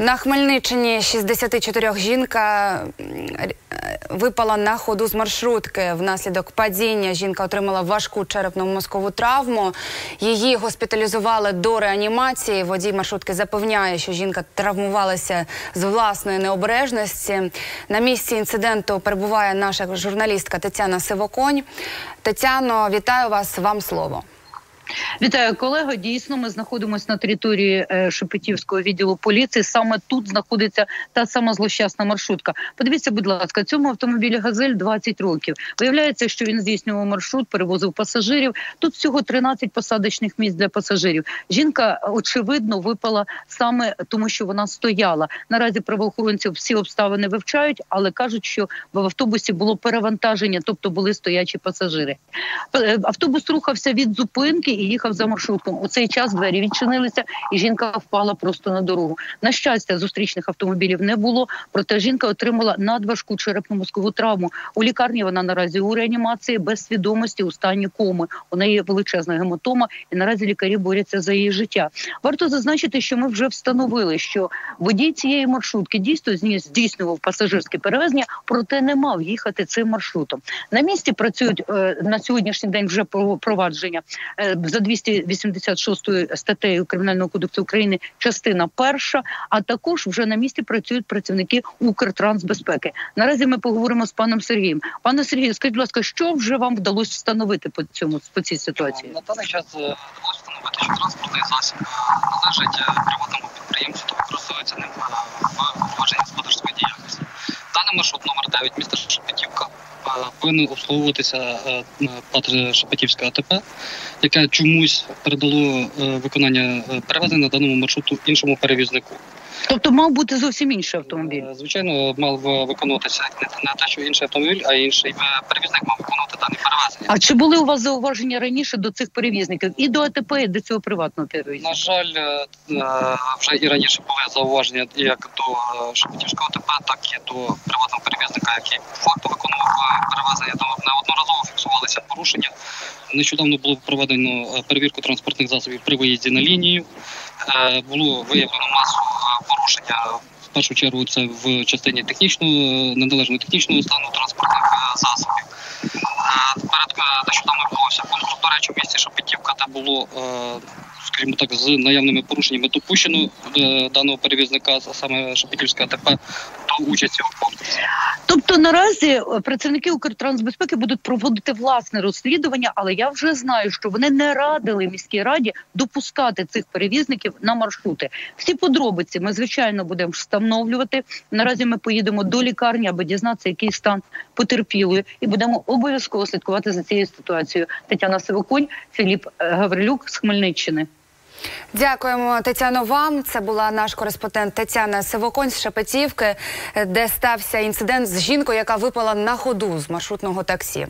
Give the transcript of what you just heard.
На Хмельниччині 64 жінка е, випала на ходу з маршрутки. Внаслідок падіння жінка отримала важку черепно-мозкову травму. Її госпіталізували до реанімації. Водій маршрутки запевняє, що жінка травмувалася з власної необережності. На місці інциденту перебуває наша журналістка Тетяна Сивоконь. Тетяно, вітаю вас. Вам слово. Вітаю колего. Дійсно, ми знаходимося на території е, Шепетівського відділу поліції. Саме тут знаходиться та сама злощасна маршрутка. Подивіться, будь ласка, цьому автомобілі Газель 20 років. Виявляється, що він здійснював маршрут, перевозив пасажирів. Тут всього 13 посадочних місць для пасажирів. Жінка очевидно випала саме тому, що вона стояла. Наразі правоохоронці всі обставини вивчають, але кажуть, що в автобусі було перевантаження, тобто були стоячі пасажири. Е, Автобус рухався від зупинки і їхав за маршрутком. У цей час двері відчинилися, і жінка впала просто на дорогу. На щастя, зустрічних автомобілів не було. Проте жінка отримала надважку черепно-мозкову травму. У лікарні вона наразі у реанімації без свідомості у стані коми. У неї величезна гематома, і наразі лікарі борються за її життя. Варто зазначити, що ми вже встановили, що водій цієї маршрутки дійсно здійснював пасажирське перевезення, проте не мав їхати цим маршрутом. На місці працюють е, на сьогоднішній день вже про- провадження е, за 286 статтею Кримінального кодексу України, частина перша. А також вже на місці працюють працівники Укртрансбезпеки. Наразі ми поговоримо з паном Сергієм. Пане Сергію, скажіть, будь ласка, що вже вам вдалося встановити по цьому по цій ситуації? На даний час е, вдалося встановити, що транспортний засіб належить е, приватному підприємцю та використовується ним е, в провадженні господарської діяльності. Даний маршрут номер 9 міста Шепетівка повинен обслуговуватися е, е, ПАТ Шепетівська АТП, яке чомусь передало е, виконання перевезення на даному маршруту іншому перевізнику. Тобто мав бути зовсім інший автомобіль. Звичайно, мав виконуватися не, те, що інший автомобіль, а інший перевізник мав виконувати. А чи були у вас зауваження раніше до цих перевізників і до АТП, і до цього приватного перевізника? На жаль, е, е, вже і раніше були зауваження як до е, Шепетівського ТП, так і до приватного перевізника, який факту виконував перевезення. Там неодноразово фіксувалися порушення. Нещодавно було проведено перевірку транспортних засобів при виїзді на лінію. Було виявлено масу порушення. В першу чергу це в частині технічного неналежного технічного стану транспортних засобів. Е, Перед що там конкурс, до речі, в місті Шепетівка, де було, е, скажімо так, з наявними порушеннями допущено даного перевізника, а саме Шепетівська АТП, до участі у конкурсі. Тобто наразі е, працівники Укртрансбезпеки будуть проводити власне розслідування, але я вже знаю, що вони не радили міській раді допускати цих перевізників на маршрути. Всі подробиці ми звичайно будемо встановлювати. Наразі ми поїдемо до лікарні, аби дізнатися, який стан потерпілої, і будемо обов'язково слідкувати за цією ситуацією. Тетяна Сивоконь, Філіп е, Гаврилюк з Хмельниччини. Дякуємо, Тетяно. Вам це була наш кореспондент Тетяна Сивоконь з Шепетівки, де стався інцидент з жінкою, яка випала на ходу з маршрутного таксі.